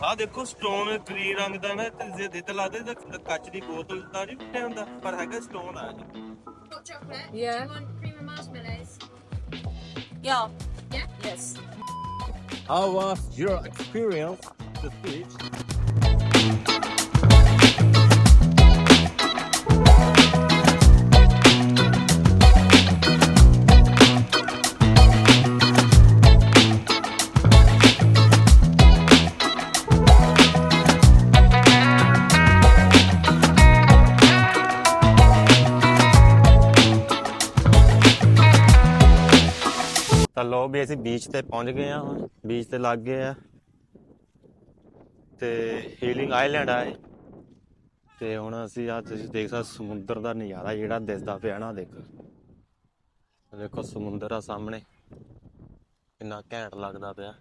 ਆ ਦੇਖੋ stone green ਰੰਗ ਦਾ ਨਾ ਤੇ ਜੇ ਦਿੱਤ ਲਾਦੇ ਤਾਂ ਕੱਚ ਦੀ ਬੋਤਲ ਦਾ ਨਹੀਂ ਪਿਆ ਹੁੰਦਾ ਪਰ ਹੈਗਾ ਸਟੋਨ ਆ ਜੀ Hot chocolate. Yeah. Do you want cream and marshmallows? Yeah. Yeah. Yes. How was your experience the beach? ਤਾਂ ਲੋ ਵੀ ਅਸੀਂ ਬੀਚ ਤੇ ਪਹੁੰਚ ਗਏ ਆ ਹੁਣ ਬੀਚ ਤੇ ਲੱਗ ਗਏ ਆ ਤੇ ਹੀਲਿੰਗ ਆਈਲੈਂਡ ਆ ਇਹ। ਤੇ ਹੁਣ ਅਸੀਂ ਆ ਤੁਸੀਂ ਦੇਖ ਸਕਦੇ ਸਮੁੰਦਰ ਦਾ ਨਜ਼ਾਰਾ ਜਿਹੜਾ ਦਿਸਦਾ ਪਿਆ ਨਾ ਦੇਖੋ। ਦੇਖੋ ਸਮੁੰਦਰ ਆ ਸਾਹਮਣੇ। ਕਿੰਨਾ ਘੈਂਟ ਲੱਗਦਾ ਪਿਆ।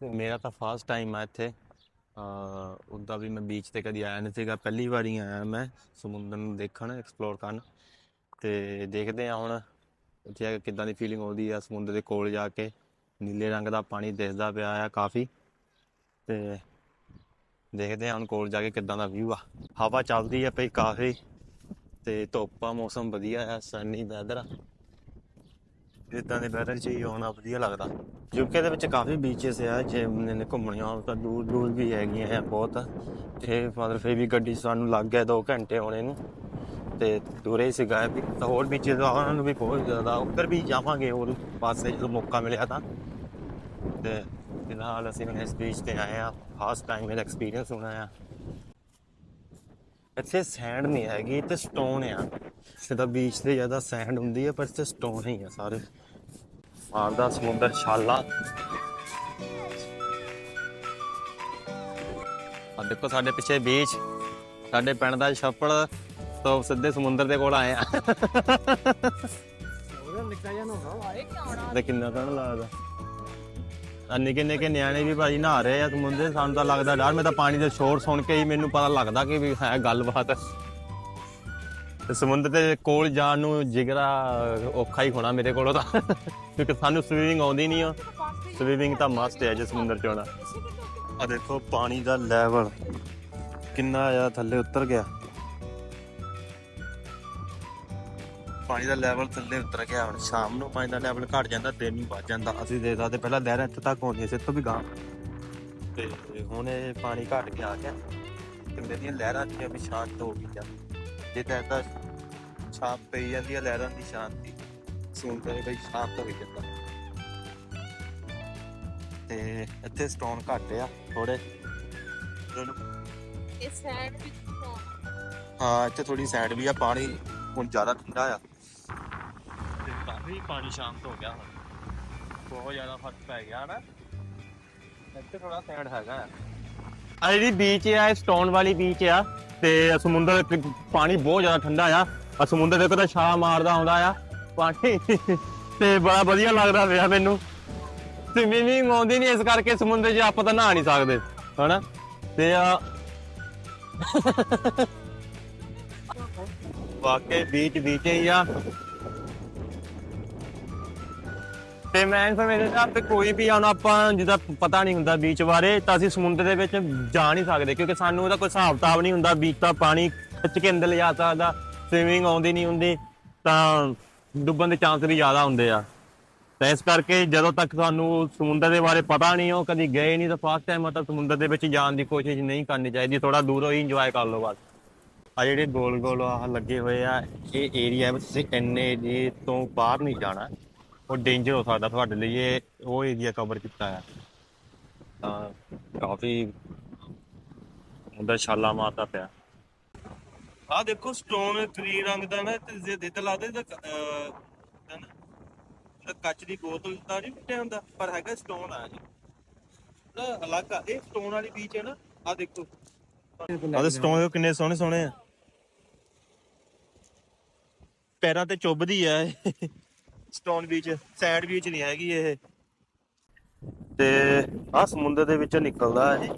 ਤੇ ਮੇਰਾ ਤਾਂ ਫਸਟ ਟਾਈਮ ਆ ਇੱਥੇ। ਆ ਉਦਾਂ ਵੀ ਮੈਂ ਬੀਚ ਤੇ ਕਦੀ ਆਇਆ ਨਹੀਂ ਸੀਗਾ। ਪਹਿਲੀ ਵਾਰੀ ਆਇਆ ਮੈਂ ਸਮੁੰਦਰ ਨੂੰ ਦੇਖਣ ਐਕਸਪਲੋਰ ਕਰਨ। ਤੇ ਦੇਖਦੇ ਆ ਹੁਣ ਉੱਥੇ ਜਾ ਕੇ ਕਿੱਦਾਂ ਦੀ ਫੀਲਿੰਗ ਆਉਂਦੀ ਆ, ਸਮੁੰਦਰ ਦੇ ਕੋਲ ਜਾ ਕੇ ਨੀਲੇ ਰੰਗ ਦਾ ਪਾਣੀ ਦਿਸਦਾ ਪਿਆ ਆ ਕਾਫੀ ਤੇ ਦੇਖਦੇ ਹਾਂ ਹੁਣ ਕੋਲ ਜਾ ਕੇ ਕਿੱਦਾਂ ਦਾ ਵਿਊ ਆ। ਹਵਾ ਚੱਲਦੀ ਆ ਪਈ ਕਾਫੀ ਤੇ ਧੁੱਪ ਆ, ਮੌਸਮ ਵਧੀਆ ਆ ਸਨੀ ਵੈਦਰ ਆ। ਇਦਾਂ ਦੇ ਵੈਦਰ 'ਚ ਹੀ ਆਉਣਾ ਵਧੀਆ ਲੱਗਦਾ। ਯੂਕੇ ਦੇ ਵਿੱਚ ਕਾਫੀ ਬੀਚਸ ਆ, ਜੇ ਨੇ ਘੁੰਮਣੀਆਂ ਹੋਣ ਤਾਂ ਦੂਰ ਦੂਰ ਵੀ ਹੈਗੀਆਂ ਆ ਬਹੁਤ। ਤੇ ਮਤਲਬ ਫੇ ਵੀ ਗੱਡੀ ਸਾਨੂੰ ਲੱਗ ਗਿਆ 2 ਘੰਟੇ ਆਉਣੇ ਨੂੰ। ਤੇ ਦੂਰੇ ਹੀ ਸੀਗਾ ਵੀ ਤਾਂ ਹੋਰ ਬੀਚਸ ਆ ਉਹਨਾਂ ਨੂੰ ਵੀ ਬਹੁਤ ਜ਼ਿਆਦਾ ਉੱਧਰ ਵੀ ਜਾਵਾਂਗੇ, ਹੋਰ ਪਾਸੇ ਜਦੋਂ ਮੌਕਾ ਮਿਲਿਆ ਤਾਂ। ਤੇ ਫਿਲਹਾਲ ਅਸੀਂ ਹੁਣ ਇਸ ਬੀਚ ਤੇ ਆਏ ਆ ਫਸਟ ਟਾਈਮ ਮੇਰਾ ਐਕਸਪੀਰੀਅੰਸ ਹੋਣਾ ਆ। ਇੱਥੇ ਸੈਂਡ ਨਹੀਂ ਹੈਗੀ ਤੇ ਸਟੋਨ ਆ। ਸਿੱਧਾ ਬੀਚ ਤੇ ਜ਼ਿਆਦਾ ਸੈਂਡ ਹੁੰਦੀ ਹੈ ਪਰ ਇੱਥੇ ਸਟੋਨ ਹੀ ਆ ਸਾਰੇ। ਮਾਰਦਾ ਸਮੁੰਦਰ, ਛਾਲਾ। ਆ ਦੇਖੋ ਸਾਡੇ ਪਿੱਛੇ ਬੀਚ ਸਾਡੇ ਪਿੰਡ ਦਾ ਛੱਪੜ। ਤੋਂ ਸਿੱਧੇ ਸਮੁੰਦਰ ਦੇ ਕੋਲ ਆਏ ਆ। ਦੇ ਕਿੰਨਾ ਸੋਹਣਾ ਲੱਗਦਾ। ਆ ਨਿੱਕੇ ਨਿੱਕੇ ਨਿਆਣੇ ਵੀ ਭਾਜੀ ਨਹਾ ਰਹੇ ਆ ਸਮੁੰਦਰ, ਸਾਨੂੰ ਤਾਂ ਲੱਗਦਾ ਡਰ, ਮੈਂ ਤਾਂ ਪਾਣੀ ਦੇ ਸ਼ੋਰ ਸੁਣ ਕੇ ਹੀ ਮੈਨੂੰ ਪਤਾ ਲੱਗਦਾ ਕਿ ਵੀ ਹੈ ਗੱਲਬਾਤ। ਤੇ ਸਮੁੰਦਰ ਦੇ ਕੋਲ ਜਾਣ ਨੂੰ ਜਿਗਰਾ ਔਖਾ ਹੀ ਹੋਣਾ ਮੇਰੇ ਕੋਲੋਂ ਤਾਂ। ਕਿਉਂਕਿ ਸਾਨੂੰ ਸਵੀਮਿੰਗ ਆਉਂਦੀ ਨਹੀਂ ਆ। ਸਵੀਮਿੰਗ ਤਾਂ ਮਸਟ ਹੈ ਜੇ ਸਮੁੰਦਰ 'ਚ ਆਉਣਾ ਆ ਦੇਖੋ, ਪਾਣੀ ਦਾ ਲੈਵਲ ਕਿੰਨਾ ਆ, ਥੱਲੇ ਉਤਰ ਗਿਆ। ਪਾਣੀ ਦਾ ਲੈਵਲ ਥੱਲੇ ਉਤਰ ਗਿਆ ਹੁਣ ਸ਼ਾਮ ਨੂੰ ਪਾਣੀ ਦਾ ਲੈਵਲ ਘਟ ਜਾਂਦਾ ਦਿਨ ਨੂੰ ਵੱਧ ਜਾਂਦਾ। ਅਸੀਂ ਦੇ ਸਕਦੇ ਪਹਿਲਾਂ ਲਹਿਰਾਂ ਇੱਥੇ ਤੱਕ ਆਉਂਦੀਆਂ ਸੀ ਇੱਥੋਂ ਵੀ ਗਾਂ ਤੇ ਹੁਣ ਇਹ ਪਾਣੀ ਘਟ ਕੇ ਆ ਗਿਆ। ਤੇ ਮੇਰੀਆਂ ਲਹਿਰਾਂ ਦੀਆਂ ਵੀ ਸ਼ਾਂਤ ਹੋ ਗਈਆਂ। ਜੇ ਤਾਂ ਏਦਾਂ ਛਾਪ ਪਈ ਜਾਂਦੀ ਹੈ ਲਹਿਰਾਂ ਦੀ ਸ਼ਾਂਤੀ ਸਮੁੰਦਰ ਵੀ ਸ਼ਾਂਤ ਹੋ ਜਾਂਦਾ। ਤੇ ਇੱਥੇ ਸਟੋਨ ਘੱਟ ਆ ਥੋੜੇ It's sad because ਹਾਂ ਇੱਥੇ ਥੋੜੀ ਸਾਈਡ ਵੀ ਆ ਪਾਣੀ ਹੁਣ ਜ਼ਿਆਦਾ ਠੰਡਾ ਆ। ਤੇ ਕਾਫੀ ਪਾਣੀ ਸ਼ਾਂਤ ਹੋ ਗਿਆ ਹੁਣ। ਬਹੁਤ ਜ਼ਿਆਦਾ ਫ਼ਰਕ ਪੈ ਗਿਆ ਨਾ। ਇੱਥੇ ਥੋੜਾ ਸਾਈਡ ਹੈਗਾ। ਆ ਜਿਹੜੀ ਬੀਚ ਆ, ਇਹ ਸਟੋਨ ਵਾਲੀ ਬੀਚ ਆ ਤੇ ਸਮੁੰਦਰ ਦੇ ਪਾਣੀ ਬਹੁਤ ਜ਼ਿਆਦਾ ਠੰਡਾ ਆ। ਆ ਸਮੁੰਦਰ ਦੇਖੋ ਤਾਂ ਛਾਲ ਮਾਰਦਾ ਆਉਂਦਾ ਆ। ਪਾਣੀ ਤੇ ਬੜਾ ਵਧੀਆ ਲੱਗਦਾ ਪਿਆ ਮੈਨੂੰ। ਸਵੀਮਿੰਗ ਆਉਂਦੀ ਨਹੀਂ ਇਸ ਕਰਕੇ ਸਮੁੰਦਰ 'ਚ ਆਪਾਂ ਤਾਂ ਨਹਾ ਨਹੀਂ ਸਕਦੇ, ਹਨਾ? ਤੇ ਆ ਵਾਕਈ ਬੀਚ ਬੀਚ ਹੀ ਆ। ਤੇ ਮੈਂ ਇਨਫੋਰਮੇਸ਼ਨ ਆ ਤੇ ਕੋਈ ਵੀ ਹੁਣ ਆਪਾਂ ਜਿਹਦਾ ਪਤਾ ਨਹੀਂ ਹੁੰਦਾ ਬੀਚ ਬਾਰੇ, ਤਾਂ ਅਸੀਂ ਸਮੁੰਦਰ ਦੇ ਵਿੱਚ ਜਾ ਨਹੀਂ ਸਕਦੇ, ਕਿਉਂਕਿ ਸਾਨੂੰ ਉਹਦਾ ਕੋਈ ਹਿਸਾਬ ਕਿਤਾਬ ਨਹੀਂ ਹੁੰਦਾ ਬੀਚ ਤਾਂ ਪਾਣੀ ਖਿੱਚ ਕੇ ਅੰਦਰ ਲਿਜਾ ਸਕਦਾ ਸਵਿਮਿੰਗ ਆਉਂਦੀ ਨਹੀਂ ਹੁੰਦੀ, ਤਾਂ ਡੁੱਬਣ ਦੇ ਚਾਂਸ ਵੀ ਜ਼ਿਆਦਾ ਹੁੰਦੇ ਆ। ਤਾਂ ਇਸ ਕਰਕੇ ਜਦੋਂ ਤੱਕ ਤੁਹਾਨੂੰ ਸਮੁੰਦਰ ਦੇ ਬਾਰੇ ਪਤਾ ਨਹੀਂ ਹੋ ਕਦੀ ਗਏ ਨਹੀਂ, ਤਾਂ ਫਸਟ ਟਾਈਮ ਮਤਲਬ ਸਮੁੰਦਰ ਦੇ ਵਿੱਚ ਜਾਣ ਦੀ ਕੋਸ਼ਿਸ਼ ਨਹੀਂ ਕਰਨੀ ਚਾਹੀਦੀ ਥੋੜਾ ਦੂਰੋਂ ਹੀ ਇੰਜੋਏ ਕਰ ਲਓ ਬਸ। ਆ ਜਿਹੜੇ ਗੋਲ ਗੋਲ ਆਹ ਲੱਗੇ ਹੋਏ ਆ, ਇਹ ਏਰੀਆ ਵਿੱਚ ਤੁਸੀਂ ਇੰਨੇ ਏਰੀਏ ਤੋਂ ਬਾਹਰ ਨਹੀਂ ਜਾਣਾ। ਉਹ ਡੇਂਜਰ ਹੋ ਸਕਦਾ ਤੁਹਾਡੇ ਲਈ ਇਹ ਉਹ ਏਰੀਆ ਕਵਰ ਕੀਤਾ ਆ ਤਾਂ ਕਾਫੀ ਉਹਦਾ ਛਾਲਾ ਮਾਰਦਾ ਪਿਆ। ਆ ਦੇਖੋ ਸਟੋਨ ਗ੍ਰੀਨ ਰੰਗ ਦਾ ਨਾ ਤੇ ਜੇ ਦਿੱਤ ਲਾਦੇ ਤਾਂ ਤਾਂ ਤਾਂ ਕੱਚ ਦੀ ਬੋਤਲ ਦਾ ਨਹੀਂ ਪਿਆ ਹੁੰਦਾ ਪਰ ਹੈਗਾ ਸਟੋਨ ਆ ਜੀ। ਨਾ ਅਲੱਗ ਆ। ਇਹ ਸਟੋਨ ਵਾਲੀ ਬੀਚ ਹੈ ਨਾ ਆ ਦੇਖੋ। ਆਹ ਸਟੋਨ ਕਿੰਨੇ ਸੋਹਣੇ ਸੋਹਣੇ ਆ। ਪੈਰਾਂ ਤੇ ਚੁੱਭਦੀ ਆ ਇਹ। ਸਟੋਨ ਬੀਚ ਸੈਂਡ ਬੀਚ ਨਹੀਂ ਹੈਗੀ ਇਹ। ਤੇ ਆ ਸਮੁੰਦਰ ਦੇ ਵਿੱਚੋਂ ਨਿਕਲਦਾ ਇਹ।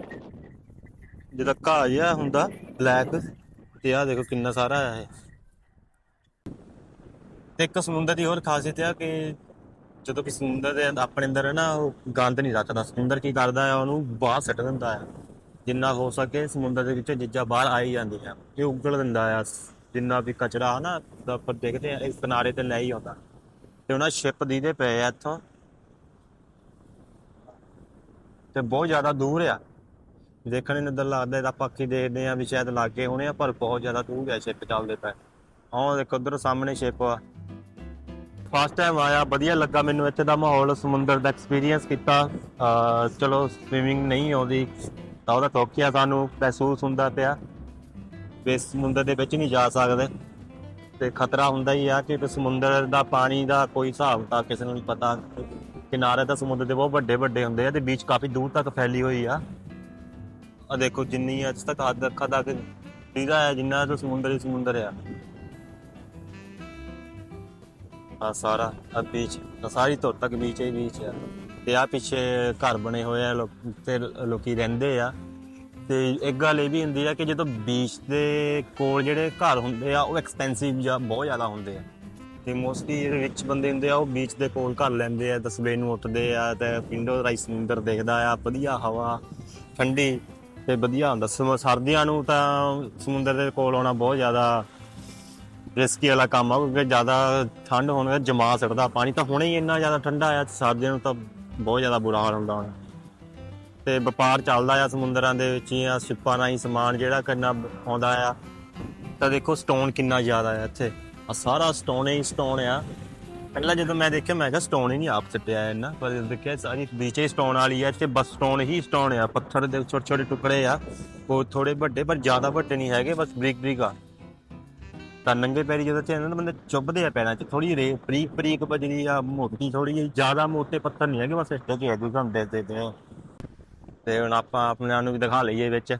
ਜਿਹਦਾ ਘਾਹ ਜਿਹਾ ਹੁੰਦਾ ਬਲੈਕ ਤੇ ਆ ਦੇਖੋ ਕਿੰਨਾ ਸਾਰਾ ਆ ਇਹ। ਤੇ ਇੱਕ ਸਮੁੰਦਰ ਦੀ ਹੋਰ ਖਾਸੀਅਤ ਆ ਕਿ ਜਦੋਂ ਕਿ ਸਮੁੰਦਰ ਦੇ ਆਪਣੇ ਅੰਦਰ ਨਾ ਉਹ ਗੰਦ ਨਹੀਂ ਰੱਖਦਾ ਸਮੁੰਦਰ ਕੀ ਕਰਦਾ ਆ, ਉਹਨੂੰ ਬਾਹਰ ਸੁੱਟ ਦਿੰਦਾ ਹੈ ਜਿੰਨਾ ਹੋ ਸਕੇ ਸਮੁੰਦਰ ਦੇ ਵਿੱਚੋਂ ਚੀਜ਼ਾਂ ਬਾਹਰ ਆਈ ਜਾਂਦੀਆਂ। ਇਹ ਉਗਲ ਦਿੰਦਾ ਆ। ਜਿੰਨਾ ਵੀ ਕਚਰਾ ਹੈ ਨਾ ਦਾ ਆਪਾਂ ਦੇਖਦੇ ਆ ਇਸ ਕਿਨਾਰੇ ਤੇ ਲੈ ਹੀ ਆਉਂਦਾ। ਤੇ ਉਹਨਾਂ ਸ਼ਿਪ ਦੀਦੇ ਪਏ ਆ ਇੱਥੋਂ। ਤੇ ਬਹੁਤ ਜ਼ਿਆਦਾ ਦੂਰ ਆ। ਦੇਖਣ ਨੂੰ ਤਾਂ ਲੱਗਦਾ ਇਹਦਾ ਪੱਖੀ ਦੇਖਦੇ ਆ ਵੀ ਸ਼ਾਇਦ ਲਾਗੇ ਹੋਣੇ ਆ, ਪਰ ਬਹੁਤ ਜ਼ਿਆਦਾ ਦੂਰ ਆ ਸ਼ਿਪ ਚੱਲਦੇ ਪਏ। ਆਹ ਦੇਖੋ, ਉਧਰ ਸਾਹਮਣੇ ਸ਼ਿਪ ਆ। ਫਸਟ ਟਾਈਮ ਆਇਆ, ਵਧੀਆ ਲੱਗਾ ਮੈਨੂੰ ਇੱਥੇ ਦਾ ਮਾਹੌਲ, ਸਮੁੰਦਰ ਦਾ ਐਕਸਪੀਰੀਅੰਸ ਕੀਤਾ। ਅਹ ਚਲੋ ਸਵਿਮਿੰਗ ਨਹੀਂ ਆਉਂਦੀ, ਤਾਂ ਉਹਦਾ ਟੋਕਿਆ ਸਾਨੂੰ, ਮਹਿਸੂਸ ਹੁੰਦਾ ਪਿਆ। ਵੀ ਸਮੁੰਦਰ ਦੇ ਵਿੱਚ ਨਹੀਂ ਜਾ ਸਕਦੇ। ਤੇ ਖਤਰਾ ਹੁੰਦਾ ਹੀ ਆ ਕਿ ਸਮੁੰਦਰ ਦਾ ਪਾਣੀ ਦਾ ਕੋਈ ਹਿਸਾਬ ਤਾਂ ਕਿਸੇ ਨੂੰ ਨਹੀਂ ਪਤਾ। ਕਿਨਾਰੇ ਤਾਂ ਸਮੁੰਦਰ ਦੇ ਬਹੁਤ ਵੱਡੇ ਵੱਡੇ ਹੁੰਦੇ ਆ ਤੇ ਬੀਚ ਕਾਫੀ ਦੂਰ ਤੱਕ ਫੈਲੀ ਹੋਈ ਆ। ਆ ਦੇਖੋ ਜਿੰਨੀ ਅੱਜ ਤੱਕ ਹੱਦ ਅੱਖਾਂ ਤੱਕ ਦੀਦਾ ਹੈ ਜਿੰਨਾ ਤਾਂ ਸਮੁੰਦਰ ਹੀ ਸਮੁੰਦਰ ਆ। ਆ ਸਾਰਾ, ਆ ਬੀਚ ਸਾਰੀ ਧੁਰ ਤੱਕ ਬੀਚ ਹੀ ਬੀਚ ਆ। ਤੇ ਆ ਪਿੱਛੇ ਘਰ ਬਣੇ ਹੋਏ ਆ ਲੋਕ, ਤੇ ਲੋਕੀ ਰਹਿੰਦੇ ਆ। ਤੇ ਇੱਕ ਗੱਲ ਇਹ ਵੀ ਹੁੰਦੀ ਆ ਕਿ ਜਦੋਂ ਬੀਚ ਦੇ ਕੋਲ ਜਿਹੜੇ ਘਰ ਹੁੰਦੇ ਆ, ਉਹ ਐਕਸਪੈਂਸਿਵ ਜਾਂ ਬਹੁਤ ਜ਼ਿਆਦਾ ਹੁੰਦੇ ਆ। ਤੇ ਮੋਸਟਲੀ ਜਿਹੜੇ ਰਿਚ ਬੰਦੇ ਹੁੰਦੇ ਆ, ਉਹ ਬੀਚ ਦੇ ਕੋਲ ਘਰ ਲੈਂਦੇ ਆ, ਦਸਵੇਂ ਨੂੰ ਉੱਠਦੇ ਆ ਤੇ ਪਿੰਡੋ ਰਾਈ ਸਮੁੰਦਰ ਦੇਖਦਾ ਆ, ਵਧੀਆ ਹਵਾ, ਠੰਡੀ ਤੇ ਵਧੀਆ ਹੁੰਦਾ। ਸਮ- ਸਰਦੀਆਂ ਨੂੰ ਤਾਂ ਸਮੁੰਦਰ ਦੇ ਕੋਲ ਆਉਣਾ ਬਹੁਤ ਜ਼ਿਆਦਾ ਰਿਸਕੀ ਵਾਲਾ ਕੰਮ ਆ, ਕਿਉਂਕਿ ਜ਼ਿਆਦਾ ਠੰਡ ਹੋਣ ਕਰਕੇ ਜਮਾ ਸੜਦਾ ਪਾਣੀ ਤਾਂ ਹੁਣੇ ਹੀ ਇੰਨਾ ਜ਼ਿਆਦਾ ਠੰਡਾ ਆ, ਸਰਦੀਆਂ ਨੂੰ ਤਾਂ ਬਹੁਤ ਜ਼ਿਆਦਾ ਬੁਰਾ ਹਾਲ ਹੁੰਦਾ ਹੋਣਾ। ਤੇ ਵਪਾਰ ਚੱਲਦਾ ਆ ਸਮੁੰਦਰਾਂ ਦੇ ਵਿੱਚ ਹੀ ਆ, ਸ਼ਿਪਾਂ ਰਾਹੀਂ ਸਮਾਨ ਜਿਹੜਾ ਕਿੰਨਾ ਆਉਂਦਾ ਆ। ਤਾਂ ਦੇਖੋ ਸਟੋਨ ਕਿੰਨਾ ਜ਼ਿਆਦਾ ਆ ਇੱਥੇ। ਆ ਸਾਰਾ ਸਟੋਨ ਹੀ ਸਟੋਨ ਆ। ਪਹਿਲਾਂ ਜਦੋਂ ਮੈਂ ਦੇਖਿਆ, ਮੈਂ ਕਿਹਾ ਸਟੋਨ ਹੀ ਨਹੀਂ ਆਪ ਸੱਟਿਆ ਇਹਨਾਂ ਪਰ ਜਦੋਂ ਦੇਖਿਆ, ਸਾਰੀ ਨੀਚੇ ਸਟੋਨ ਵਾਲੀ ਆ ਤੇ ਬਸ ਸਟੋਨ ਹੀ ਸਟੋਨ ਆ। ਪੱਥਰ ਦੇ ਛੋਟੇ ਛੋਟੇ ਟੁਕੜੇ ਆ, ਉਹ ਥੋੜੇ ਵੱਡੇ, ਪਰ ਜ਼ਿਆਦਾ ਵੱਡੇ ਨਹੀਂ ਹੈਗੇ, ਬਸ ਬਰੀਕ ਬਰੀਕ ਆ। ਤਾਂ ਨੰਗੇ ਪੈਰੀ ਜਦੋਂ ਚੱਲਦੇ ਬੰਦੇ ਚੁੱਭਦੇ ਆ ਪੈਰਾਂ 'ਚ ਥੋੜੀ ਰੇ, ਬਰੀਕ ਬਰੀਕ ਬਜਰੀ ਆ, ਮੋਟੀ ਥੋੜੀ ਜਿਹੀ, ਜ਼ਿਆਦਾ ਮੋਟੇ ਪੱਥਰ ਨਹੀਂ ਹੈਗੇ, ਬਸ ਇੱਥੇ ਕਿ ਹੈਗੇ ਤੁਹਾਨੂੰ ਦੇ ਤੇ ਹੁਣ ਆਪਾਂ ਆਪਣੇ ਨੂੰ ਵੀ ਦਿਖਾ ਲਈਏ ਵਿੱਚ।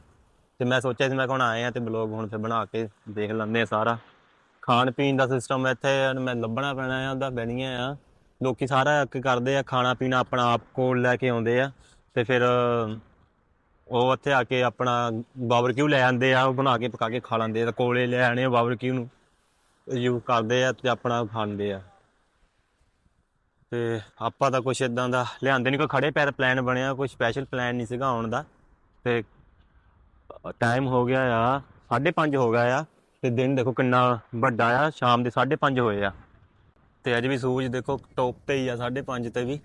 ਤੇ ਮੈਂ ਸੋਚਿਆ ਸੀ, ਮੈਂ ਹੁਣ ਆਏ ਆ ਤੇ ਬਲੌਗ ਹੁਣ ਫਿਰ ਬਣਾ ਕੇ ਦੇਖ ਲੈਂਦੇ ਆ ਸਾਰਾ। ਖਾਣ ਪੀਣ ਦਾ ਸਿਸਟਮ ਇੱਥੇ ਮੈਂ ਲੱਭਣਾ ਪੈਣਾ ਆ, ਉਹਦਾ ਬੈਣੀਆਂ ਆ। ਲੋਕੀ ਸਾਰਾ ਇੱਕ ਕਰਦੇ ਆ, ਖਾਣਾ ਪੀਣਾ ਆਪਣਾ ਆਪ ਕੋਲ ਲੈ ਕੇ ਆਉਂਦੇ ਆ। ਤੇ ਫਿਰ ਉਹ ਉੱਥੇ ਆ ਕੇ ਆਪਣਾ ਬਾਰਬੀਕਿਊ ਲੈ ਆਂਦੇ ਆ, ਉਹ ਬਣਾ ਕੇ ਪਕਾ ਕੇ ਖਾ ਲੈਂਦੇ ਆ ਕੋਲੇ ਲੈ ਆਣੇ ਬਾਰਬੀਕਿਊ ਨੂੰ। ਯੂਜ਼ ਕਰਦੇ ਆ ਤੇ ਆਪਣਾ ਖਾਂਦੇ ਆ। ਤੇ ਆਪਾਂ ਤਾਂ ਕੁਛ ਇਦਾਂ ਦਾ ਲਿਆਂਦੇ ਨਹੀਂ ਕੋਈ ਖੜੇ ਪੈਰ ਪਲਾਨ ਬਣਿਆ, ਕੋਈ ਸਪੈਸ਼ਲ ਪਲਾਨ ਨਹੀਂ ਸੀਗਾ ਆਉਣ ਦਾ। ਤੇ ਟਾਈਮ ਹੋ ਗਿਆ ਆ 5:30 ਹੋ ਗਿਆ ਆ। ਤੇ ਦਿਨ ਦੇਖੋ ਕਿੰਨਾ ਵੱਡਾ ਆ, ਸ਼ਾਮ ਦੇ 5:30 ਹੋਏ ਆ। ਤੇ ਅੱਜ ਵੀ ਸੂਰਜ ਦੇਖੋ ਟੌਪ ਤੇ ਹੀ ਆ 5:30 ਤੇ ਵੀ।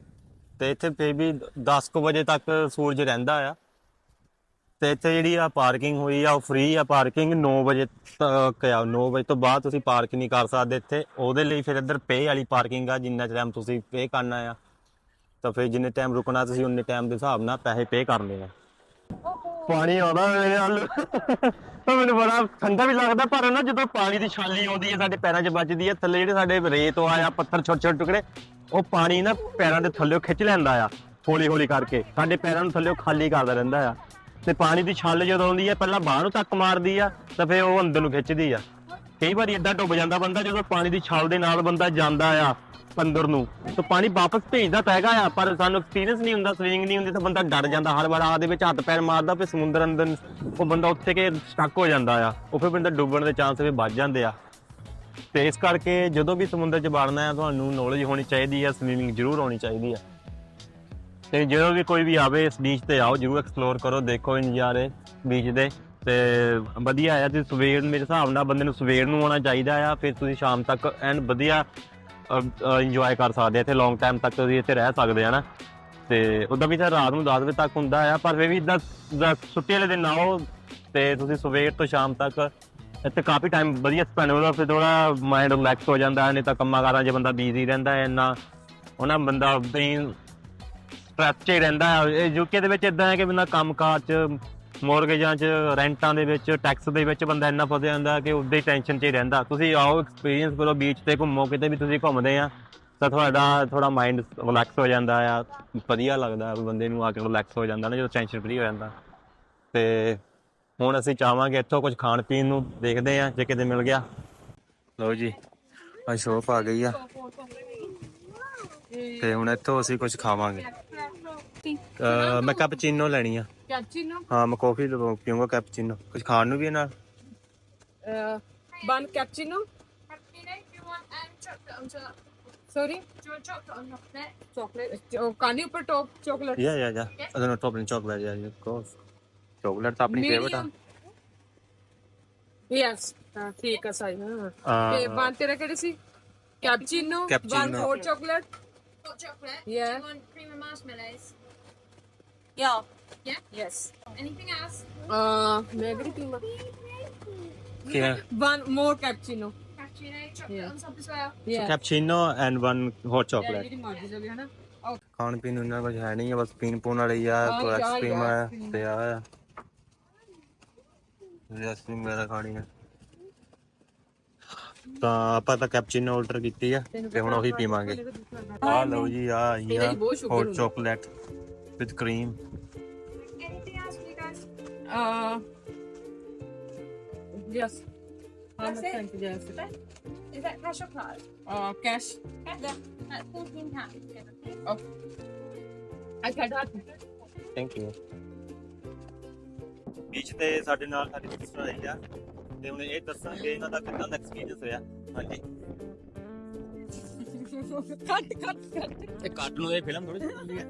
ਤੇ ਇੱਥੇ ਫੇਰ ਵੀ 10 ਕੁ ਵਜੇ ਤੱਕ ਸੂਰਜ ਰਹਿੰਦਾ ਆ। ਤੇ ਇੱਥੇ ਜਿਹੜੀ ਆ ਪਾਰਕਿੰਗ ਹੋਈ ਆ, ਉਹ ਫ੍ਰੀ ਆ ਪਾਰਕਿੰਗ 9 ਵਜੇ ਤੱਕ ਆ 9 ਵਜੇ ਤੋਂ ਬਾਅਦ ਤੁਸੀਂ ਪਾਰਕ ਨਹੀਂ ਕਰ ਸਕਦੇ ਇੱਥੇ। ਉਹਦੇ ਲਈ ਫਿਰ ਇੱਧਰ ਪੇ ਵਾਲੀ ਪਾਰਕਿੰਗ ਆ, ਜਿੰਨਾ ਟਾਈਮ ਤੁਸੀਂ ਪੇ ਕਰਨਾ ਆ। ਤਾਂ ਫਿਰ ਜਿੰਨੇ ਟਾਈਮ ਰੁਕਣਾ ਤੁਸੀਂ, ਉਨੇ ਟਾਈਮ ਦੇ ਹਿਸਾਬ ਨਾਲ ਪੈਸੇ ਪੇ ਕਰਨੇ ਆ। ਪਾਣੀ ਆਉਂਦਾ ਮੇਰੇ ਵੱਲ। ਤਾਂ ਮੈਨੂੰ ਬੜਾ ਠੰਡਾ ਵੀ ਲੱਗਦਾ, ਪਰ ਨਾ ਜਦੋਂ ਪਾਣੀ ਦੀ ਛਾਲੀ ਆਉਂਦੀ ਹੈ ਸਾਡੇ ਪੈਰਾਂ 'ਚ ਵੱਜਦੀ ਹੈ ਥੱਲੇ ਜਿਹੜੇ ਸਾਡੇ ਰੇਤ ਆਇਆ ਪੱਥਰ ਛੋਟੇ ਛੋਟੇ ਟੁਕੜੇ, ਉਹ ਪਾਣੀ ਨਾ ਪੈਰਾਂ ਦੇ ਥੱਲੇ ਖਿੱਚ ਲੈਂਦਾ ਆ ਹੌਲੀ ਹੌਲੀ ਕਰਕੇ। ਸਾਡੇ ਪੈਰਾਂ ਨੂੰ ਥੱਲੇ ਖਾਲੀ ਕਰਦਾ ਰਹਿੰਦਾ ਆ। ਤੇ ਪਾਣੀ ਦੀ ਛੱਲ ਜਦੋਂ ਆਉਂਦੀ ਹੈ ਪਹਿਲਾਂ ਬਾਹਰ ਨੂੰ ਤੱਕ ਮਾਰਦੀ ਆ, ਤਾਂ ਫਿਰ ਉਹ ਅੰਦਰ ਨੂੰ ਖਿੱਚਦੀ ਆ। ਕਈ ਵਾਰੀ ਏਦਾਂ ਡੁੱਬ ਜਾਂਦਾ ਬੰਦਾ ਜਦੋਂ ਪਾਣੀ ਦੀ ਛਾਲ ਦੇ ਨਾਲ ਬੰਦਾ ਜਾਂਦਾ ਆ ਅੰਦਰ ਨੂੰ। ਤਾਂ ਪਾਣੀ ਵਾਪਸ ਭੇਜਦਾ ਤਾਂ ਹੈਗਾ ਆ, ਪਰ ਸਾਨੂੰ ਐਕਸਪੀਰੀਅੰਸ ਨਹੀਂ ਹੁੰਦਾ ਸਵਿੰਗ ਨਹੀਂ ਹੁੰਦੀ ਤਾਂ ਬੰਦਾ ਡਰ ਜਾਂਦਾ। ਹਰ ਵਾਰ ਆ ਦੇ ਵਿੱਚ ਹੱਥ ਪੈਰ ਮਾਰਦਾ, ਫਿਰ ਸਮੁੰਦਰ ਅੰਦਰ ਨੂੰ ਉਹ ਬੰਦਾ ਉੱਥੇ ਕੇ ਸਟਕ ਹੋ ਜਾਂਦਾ ਆ। ਉਹ ਫਿਰ ਬੰਦਾ ਡੁੱਬਣ ਦੇ ਚਾਂਸ ਵੀ ਵੱਧ ਜਾਂਦੇ ਆ। ਤੇ ਇਸ ਕਰਕੇ ਜਦੋਂ ਵੀ ਸਮੁੰਦਰ 'ਚ ਵੜਨਾ ਹੈ ਤੁਹਾਨੂੰ ਨੌਲੇਜ ਹੋਣੀ ਚਾਹੀਦੀ ਹੈ ਸਵਿਮਿੰਗ ਜ਼ਰੂਰ ਹੋਣੀ ਚਾਹੀਦੀ ਹੈ ਤੇ ਜਦੋਂ ਵੀ ਕੋਈ ਵੀ ਆਵੇ ਇਸ ਬੀਚ ਤੇ ਆਓ, ਜ਼ਰੂਰ ਐਕਸਪਲੋਰ ਕਰੋ, ਦੇਖੋ ਨਜ਼ਾਰੇ ਬੀਚ ਦੇ। ਤੇ ਵਧੀਆ ਆ ਤੇ ਸਵੇਰ ਮੇਰੇ ਹਿਸਾਬ ਨਾਲ ਬੰਦੇ ਨੂੰ ਸਵੇਰ ਨੂੰ ਆਉਣਾ ਚਾਹੀਦਾ ਆ, ਫਿਰ ਤੁਸੀਂ ਸ਼ਾਮ ਤੱਕ ਐਨ ਵਧੀਆ ਇੰਜੋਏ ਕਰ ਸਕਦੇ ਆ, ਇੱਥੇ ਲੌਂਗ ਟਾਈਮ ਤੱਕ ਤੁਸੀਂ ਇੱਥੇ ਰਹਿ ਸਕਦੇ ਆ ਨਾ। ਤੇ ਉਦਾਂ ਵੀ ਤਾਂ ਰਾਤ ਨੂੰ 10 ਵਜੇ ਤੱਕ ਹੁੰਦਾ ਆ, ਪਰ ਫਿਰ ਵੀ ਇਦਾਂ ਛੁੱਟੀ ਵਾਲੇ ਦਿਨ ਆਓ ਤੇ ਤੁਸੀਂ ਸਵੇਰ ਤੋਂ ਸ਼ਾਮ ਤੱਕ ਇੱਥੇ ਕਾਫੀ ਟਾਈਮ ਵਧੀਆ ਸਪੈਂਡ ਹੁੰਦਾ ਫਿਰ ਥੋੜਾ ਮਾਈਂਡ ਰਿਲੈਕਸ ਹੋ ਜਾਂਦਾ, ਨਹੀਂ ਤਾਂ ਕੰਮਾਂ ਕਾਰਾਂ 'ਚ ਬੰਦਾ ਬੀਜ਼ੀ ਰਹਿੰਦਾ ਹੈ ਇੰਨਾ। ਉਹਨਾਂ ਬੰਦਾ ਬ੍ਰੇਨ ਸਟ੍ਰੈਸ 'ਚ ਹੀ ਰਹਿੰਦਾ। ਹੈ ਯੂਕੇ ਦੇ ਵਿੱਚ ਇਦਾਂ ਹੈ ਕਿ ਬੰਦਾ ਕੰਮਕਾਜ 'ਚ ਮੋਰਗੇਜਾਂ 'ਚ ਰੈਂਟਾਂ ਦੇ ਵਿੱਚ ਟੈਕਸ ਦੇ ਵਿੱਚ ਬੰਦਾ ਇੰਨਾ ਫਸਿਆ ਜਾਂਦਾ ਕਿ ਉਹਦੇ ਟੈਨਸ਼ਨ 'ਚ ਹੀ ਰਹਿੰਦਾ। ਤੁਸੀਂ ਆਓ ਐਕਸਪੀਰੀਅੰਸ ਕਰੋ ਬੀਚ ਤੇ ਘੁੰਮੋ, ਕਿਤੇ ਵੀ ਤੁਸੀਂ ਘੁੰਮਦੇ ਆ, ਤਾਂ ਤੁਹਾਡਾ ਥੋੜਾ ਮਾਈਂਡ ਰਿਲੈਕਸ ਹੋ ਜਾਂਦਾ ਆ। ਵਧੀਆ ਲੱਗਦਾ ਬੰਦੇ ਨੂੰ ਆ ਕੇ ਰਿਲੈਕਸ ਹੋ ਜਾਂਦਾ ਨਾ, ਜਦੋਂ ਟੈਨਸ਼ਨ ਫਰੀ ਹੋ ਜਾਂਦਾ। ਤੇ ਹੁਣ ਅਸੀਂ ਚਾਹਾਂਗੇ ਇੱਥੋਂ ਕੁਝ ਖਾਣ ਪੀਣ ਨੂੰ ਦੇਖਦੇ ਆ, ਜੇ ਕਿਤੇ ਮਿਲ ਗਿਆ। ਲਓ ਜੀ ਆ ਆ ਗਈ ਆ। ਤੇ ਹੁਣ ਇੱਥੋਂ ਅਸੀਂ ਕੁਝ ਖਾਵਾਂਗੇ। ਅਹ ਮੈਂ ਕੈਪਚੀਨੋ ਲੈਣੀ ਆ Cappuccino, ਹਾਂ ਮੈਂ ਕਾਫੀ ਪੀਊਂਗਾ ਕੈਪਚੀਨੋ ਕੁਝ ਖਾਣ ਨੂੰ ਵੀ ਹੈ ਨਾਲ uh, bun cappuccino. Cappuccino, do you want um, chocolate on top? Sorry, Do you want chocolate on top of it? chocolate. Oh, ਕਾਲੀ ਉੱਪਰ top chocolate. Yeah, yeah, yeah. I don't know, top and chocolate, yeah, yeah, of course. Chocolate ਤਾਂ ਆਪਣੀ favourite ਆ yes ਹਾਂ ਠੀਕ ਆ ਸਾਈ ਹਾਂ ਅਹ, ਤੇ one ਤੇਰਾ ਕਿਹੜੀ ਸੀ ਕੈਪਚੀਨੋ ਵਨ Cappuccino. ਹੋਰ chocolate Hot chocolate. Yeah. Do you want cream and marshmallows? Yeah. Yeah. Yes. Anything else? ਹੈ one more cappuccino Cappuccino, chocolate Yeah. on top as well. Yes cappuccino and one hot chocolate ਜਿਹੜੀ ਮਰਜ਼ੀ ਲਵੇ ਹਨਾ ਖਾਣ ਪੀਣ ਨੂੰ ਇੰਨਾ ਕੁਝ ਹੈ ਨਹੀਂ ਆ ਬਸ ਪੀਣ ਪੂਣ ਵਾਲੀ ਆ ਹਾਂ, ਕੋਈ ਚਾਹ ਆਈਸਕ੍ਰੀਮ ਯਾਰ, ਆ ਆਈਸਕ੍ਰੀਮ। ਤੇ ਆ ਆ ਆਈਸਕ੍ਰੀਮ ਮੇਰਾ ਖਾਣੀ ਆ ਤਾਂ ਆਪਾਂ ਤਾਂ ਕੈਪਚੀਨੋ ਆਰਡਰ ਕੀਤੀ ਆ ਤੇ ਹੁਣ ਉਹੀ ਪੀਵਾਂਗੇ ਆ ਲਓ ਜੀ ਆ ਆਈ ਆ ਇਹਦੇ 'ਚ ਬਹੁਤ sugar ਹੌਟ ਹੁੰਦਾ। Chocolate With cream Anything else for you guys? Uh, yes. How That's much it? time to yes? Is that cash or card? Uh, cash. Yeah. That's fourteen pounds. Yeah. I can have. Thank you beach ਤੇ ਸਾਡੇ ਨਾਲ ਸਾਡੀ sister ਆਈ ਆ ਤੇ ਹੁਣ ਇਹ ਦੱਸਾਂਗੇ ਇਹਨਾਂ ਦਾ ਕਿੰਨਾ ਦਾ ਐਕਸਪੀਰੀਅੰਸ ਰਿਹਾ ਹਾਂਜੀ cut, cut, cut. ਇਹ ਕੱਟ ਨੂੰ ਇਹ ਫਿਲਮ ਥੋੜੀ ਚੱਲਦੀ ਹੈ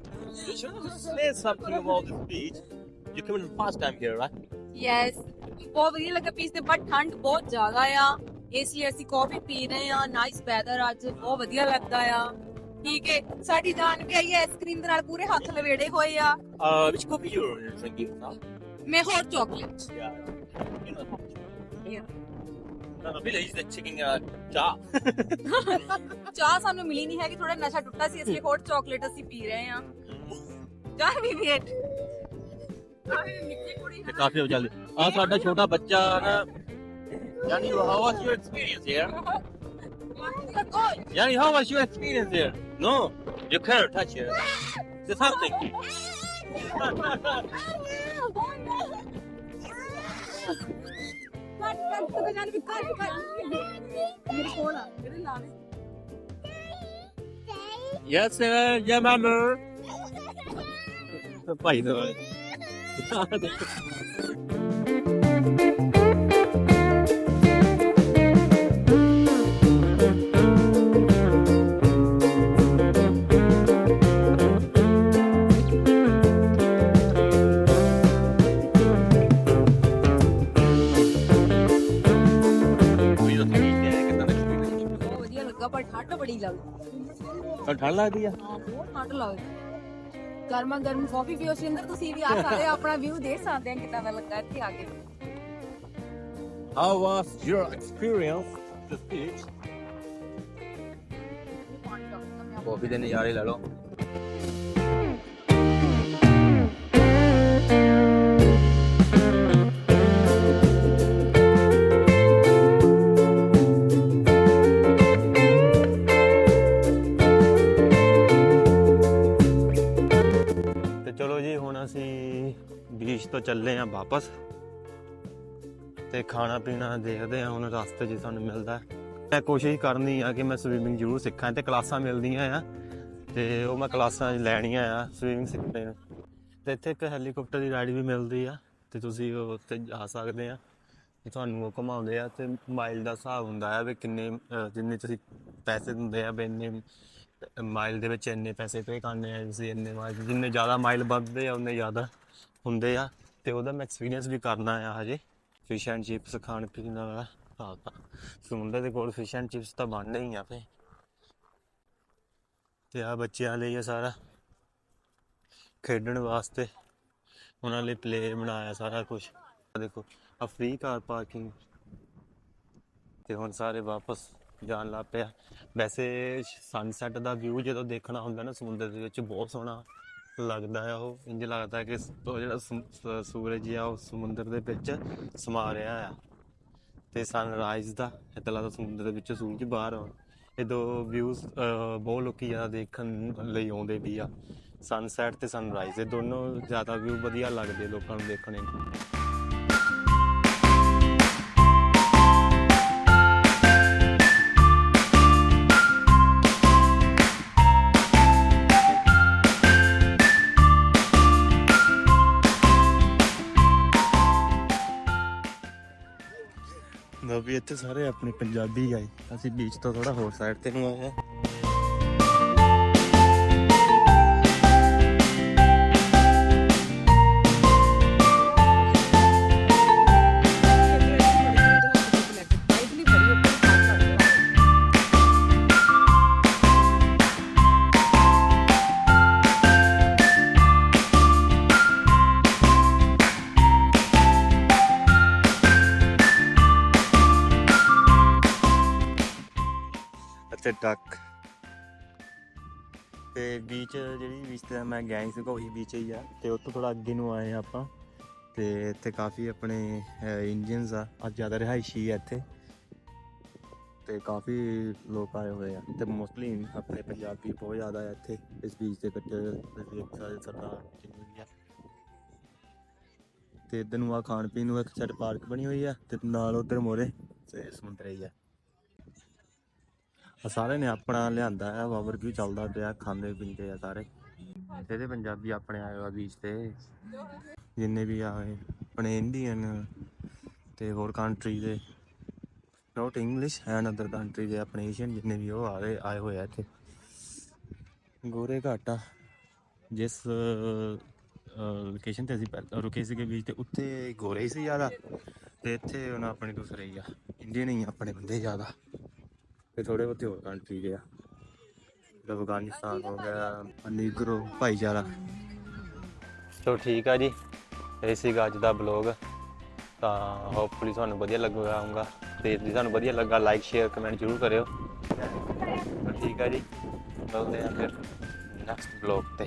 Say something about this beach. You came in first time here, right? Yes. ਬਹੁਤ ਵਧੀਆ ਲੱਗਾ ਪੀਸ ਤੇ ਬਟ ਠੰਡ ਬਹੁਤ ਜ਼ਿਆਦਾ ਆ ਇਸ ਲਈ ਅਸੀਂ ਕਾਫੀ ਪੀ ਰਹੇ ਆ ਨਾਈਸ ਵੈਦਰ ਅੱਜ ਬਹੁਤ ਵਧੀਆ ਲੱਗਦਾ ਆ ਠੀਕ ਹੈ ਸਾਡੀ ਜਾਨ ਵੀ ਆਈ ਹੈ ਆਈਸਕ੍ਰੀਮ ਦੇ ਨਾਲ ਪੂਰੇ ਹੱਥ ਲਵੇੜੇ ਹੋਏ ਆ Uh, which coffee you're drinking now? ਮੈਂ ਹੋਰ chocolate Yeah. You know, Yeah. No, no, Billy is the chicken uh, cha. ਚਾਹ ਸਾਨੂੰ ਮਿਲੀ ਨਹੀਂ ਹੈਗੀ ਥੋੜਾ ਨਸ਼ਾ ਟੁੱਟਾ ਸੀ ਇਸ ਲਈ ਹੋਰ ਚਾਕਲੇਟ ਅਸੀਂ ਪੀ ਰਹੇ ਆ ਚਾਹ ਵੀ ਵੇਟ ਤੇ ਕਾਫੀ ਜਲਦੀ ਆ ਸਾਡਾ ਛੋਟਾ ਬੱਚਾ ਨਾ ਯਾਨੀ how was your experience here? Yani how was your experience here? No, you can't touch it. Say something. ਕੱਟ ਕੱਟ Yes, sir. Yeah, mama. ਭਾਈ ਬੜੀ ਲੱਗਦੀ। ਠੰਡ ਲੱਗਦੀ ਆ? ਹਾਂ ਬਹੁਤ ਠੰਡ ਲੱਗਦੀ। ਗਰਮਾ ਗਰਮ ਕਾਫੀ ਪੀਓ ਸਿੰਦਰ ਤੁਸੀਂ ਵੀ ਆ ਸਕਦੇ ਹੋ, ਆਪਣਾ ਵਿਊ ਦੇਖ ਸਕਦੇ ਆ ਕਿੰਨਾ ਦਾ ਲੱਗਾ ਇੱਥੇ ਆ ਕੇ। How was your experience at the beach? ਕਾਫੀ ਦੇ ਨਜ਼ਾਰੇ ਲੈ ਲਓ। ਹੁਣ ਅਸੀਂ ਬੀਚ ਤੋਂ ਚੱਲੇ ਆਂ ਵਾਪਸ ਤੇ ਖਾਣਾ ਪੀਣਾ ਦੇਖਦੇ ਹਾਂ ਹੁਣ ਰਸਤੇ 'ਚ ਸਾਨੂੰ ਮਿਲਦਾ ਮੈਂ ਕੋਸ਼ਿਸ਼ ਕਰਨੀ ਆ ਕਿ ਮੈਂ ਸਵੀਮਿੰਗ ਜ਼ਰੂਰ ਸਿੱਖਾਂ ਤੇ ਕਲਾਸਾਂ ਮਿਲਦੀਆਂ ਆ ਤੇ ਉਹ ਮੈਂ ਕਲਾਸਾਂ ਲੈਣੀਆਂ ਆ ਸਵੀਮਿੰਗ ਸਿੱਖਣੇ। ਨੂੰ ਤੇ ਇੱਥੇ ਇੱਕ ਹੈਲੀਕਾਪਟਰ ਦੀ ਰਾਈਡ ਵੀ ਮਿਲਦੀ ਆ ਤੇ ਤੁਸੀਂ ਉਹ ਉੱਤੇ ਜਾ ਸਕਦੇ ਆ। ਤੇ ਤੁਹਾਨੂੰ ਉਹ ਘੁਮਾਉਂਦੇ ਆ ਤੇ ਮਾਈਲ ਦਾ ਹਿਸਾਬ ਹੁੰਦਾ ਆ ਵੀ ਕਿੰਨੇ ਜਿੰਨੇ ਤੁਸੀਂ ਪੈਸੇ ਦਿੰਦੇ ਆ ਵੀ ਇੰਨੇ ਮਾਈਲ ਦੇ ਵਿੱਚ ਇੰਨੇ ਪੈਸੇ ਪੇ ਕਰਨੇ ਆ ਤੁਸੀਂ ਇੰਨੇ ਮਾਈਲ ਜਿੰਨੇ ਜ਼ਿਆਦਾ ਮਾਈਲ ਵੱਧਦੇ ਆ, ਉਨੇ ਜ਼ਿਆਦਾ ਹੁੰਦੇ ਆ। ਤੇ ਉਹਦਾ ਮੈਂ ਐਕਸਪੀਰੀਅੰਸ ਵੀ ਕਰਨਾ ਆ ਹਜੇ। ਫਿਸ਼ ਐਂਡ ਚਿਪਸ ਖਾਣ ਪੀਣ ਦਾ ਹਿਸਾਬ ਤਾਂ। ਸਮੁੰਦਰ ਦੇ ਕੋਲ ਫਿਸ਼ ਐਂਡ ਚਿਪਸ ਤਾਂ ਬਣਦੇ ਹੀ ਆ ਫੇ ਤੇ ਆ ਬੱਚਿਆਂ ਲਈ ਆ ਸਾਰਾ। ਖੇਡਣ ਵਾਸਤੇ ਉਹਨਾਂ ਲਈ ਪਲੇ ਬਣਾਇਆ ਸਾਰਾ ਕੁਝ ਦੇਖੋ ਆ ਫ੍ਰੀ ਕਾਰ ਪਾਰਕਿੰਗ ਤੇ ਹੁਣ ਸਾਰੇ ਵਾਪਸ ਜਾਣ ਲੱਗ ਪਿਆ। ਵੈਸੇ ਸਨਸੈਟ ਦਾ ਵਿਊ ਜਦੋਂ ਦੇਖਣਾ ਹੁੰਦਾ ਨਾ ਸਮੁੰਦਰ ਦੇ ਵਿੱਚ, ਬਹੁਤ ਸੋਹਣਾ ਲੱਗਦਾ ਆ ਉਹ। ਇੰਜ ਲੱਗਦਾ ਕਿ ਉਹ ਜਿਹੜਾ ਸਮ- ਸ- ਸੂਰਜ ਆ, ਉਹ ਸਮੁੰਦਰ ਦੇ ਵਿੱਚ ਸਮਾ ਰਿਹਾ ਆ ਤੇ ਸਨਰਾਈਜ਼ ਦਾ ਏਦਾਂ ਲੱਗਦਾ ਸਮੁੰਦਰ ਦੇ ਵਿੱਚ ਸੂਰਜ ਬਾਹਰ ਆਉਣ। ਇਹ ਦੋ ਵਿਊਜ਼ ਬਹੁਤ ਲੋਕੀ ਜ਼ਿਆਦਾ ਦੇਖਣ ਲਈ ਆਉਂਦੇ ਵੀ ਆ। ਸਨਸੈਟ ਤੇ ਸਨਰਾਈਜ਼ ਇਹ ਦੋਨੋਂ ਜ਼ਿਆਦਾ ਵਿਊ ਵਧੀਆ ਲੱਗਦੇ ਲੋਕਾਂ ਨੂੰ ਦੇਖਣੇ। ਲੋ ਵੀ ਇੱਥੇ ਸਾਰੇ ਆਪਣੇ ਪੰਜਾਬੀ ਆਏ ਅਸੀਂ ਬੀਚ ਤੋਂ ਥੋੜਾ ਹੋਰ ਸਾਈਡ ਤੇ ਨੂੰ ਆਏ ਆ ਡੱਕ ਤੇ ਬੀਚ ਜਿਹੜੀ ਬੀਚ ਤੇ ਮੈਂ ਗਿਆ ਸੀ ਉਹੀ ਬੀਚ ਹੀ ਆ। ਤੇ ਉੱਥੋਂ ਥੋੜਾ ਅੱਗੇ ਨੂੰ ਆਏ ਆ ਆਪਾਂ। ਤੇ ਇੱਥੇ ਕਾਫੀ ਆਪਣੇ ਇੰਡੀਅਨਸ ਆ। ਅੱਜ ਜ਼ਿਆਦਾ ਰਿਹਾਇਸ਼ੀ ਆ ਇੱਥੇ। ਤੇ ਕਾਫੀ ਲੋਕ ਆਏ ਹੋਏ ਆ। ਤੇ ਮੋਸਟਲੀ ਆਪਣੇ ਪੰਜਾਬੀ ਬਹੁਤ ਜ਼ਿਆਦਾ ਆ ਇੱਥੇ, ਇਸ ਬੀਚ ਦੇ ਇਕੱਠੇ ਦੇਖ ਸਕਦੇ ਸਰਦਾਰ ਜਿੰਨੇ ਆ ਤੇ ਇੱਧਰ ਨੂੰ ਆ ਖਾਣ ਪੀਣ ਨੂੰ ਇੱਕ ਸਾਈਡ ਪਾਰਕ ਬਣੀ ਹੋਈ ਆ। ਤੇ ਨਾਲ ਉਧਰ ਮੋਰੇ, ਤੇ ਸਮੁੰਦਰ ਹੀ ਆ। ਆ ਸਾਰੇ ਨੇ ਆਪਣਾ ਲਿਆਂਦਾ ਹੈ ਬਾਬਰਕਿਊ ਚੱਲਦਾ ਪਿਆ, ਖਾਂਦੇ ਪੀਂਦੇ ਆ ਸਾਰੇ। ਇੱਥੇ ਇਹਦੇ ਪੰਜਾਬੀ ਆਪਣੇ ਆਏ ਹੋਆ ਬੀਚ ਤੇ। ਜਿੰਨੇ ਵੀ ਆਏ ਆਪਣੇ ਇੰਡੀਅਨ ਤੇ ਹੋਰ ਕੰਟਰੀ ਦੇ। Not English and other country ਦੇ ਆਪਣੇ ਏਸ਼ੀਅਨ ਜਿੰਨੇ ਵੀ ਉਹ ਆਏ ਆਏ ਹੋਏ ਆ ਇੱਥੇ। ਗੋਰੇ ਘਾਟਾ ਜਿਸ ਲੋਕੇਸ਼ਨ ਤੇ ਅਸੀਂ ਰੁਕੇ ਸੀਗੇ ਬੀਚ ਤੇ, ਉੱਥੇ ਗੋਰੇ ਸੀ ਜ਼ਿਆਦਾ। ਤੇ ਇੱਥੇ ਉਹਨਾਂ ਆਪਣੇ ਦੂਸਰੇ ਹੀ ਆ। ਇੰਡੀਅਨ ਹੀ ਆਪਣੇ ਬੰਦੇ ਜ਼ਿਆਦਾ। ਤੇ ਥੋੜੇ ਬਹੁਤੇ ਹੋਰ ਕੰਟਰੀ ਦੇ ਆ? ਜਿੱਦਾਂ ਅਫਗਾਨਿਸਤਾਨ ਹੋ ਗਿਆ, ਨੀਗਰੋ, ਭਾਈਚਾਰਾ। ਚਲੋ ਠੀਕ ਆ ਜੀ। ਇਹ ਸੀਗਾ ਅੱਜ ਦਾ ਬਲੌਗ ਤਾਂ ਹੋਪਫੁਲੀ ਤੁਹਾਨੂੰ ਵਧੀਆ ਲੱਗੂਗਾ ਆਉਂਗਾ ਤੇ ਜੇ ਤੁਹਾਨੂੰ ਵਧੀਆ ਲੱਗਾ ਲਾਈਕ ਸ਼ੇਅਰ ਕਮੈਂਟ ਜ਼ਰੂਰ ਕਰਿਓ। ਠੀਕ ਆ ਜੀ। ਮਿਲਦੇ ਆ ਫਿਰ ਨੈਕਸਟ ਬਲੌਗ ਤੇ।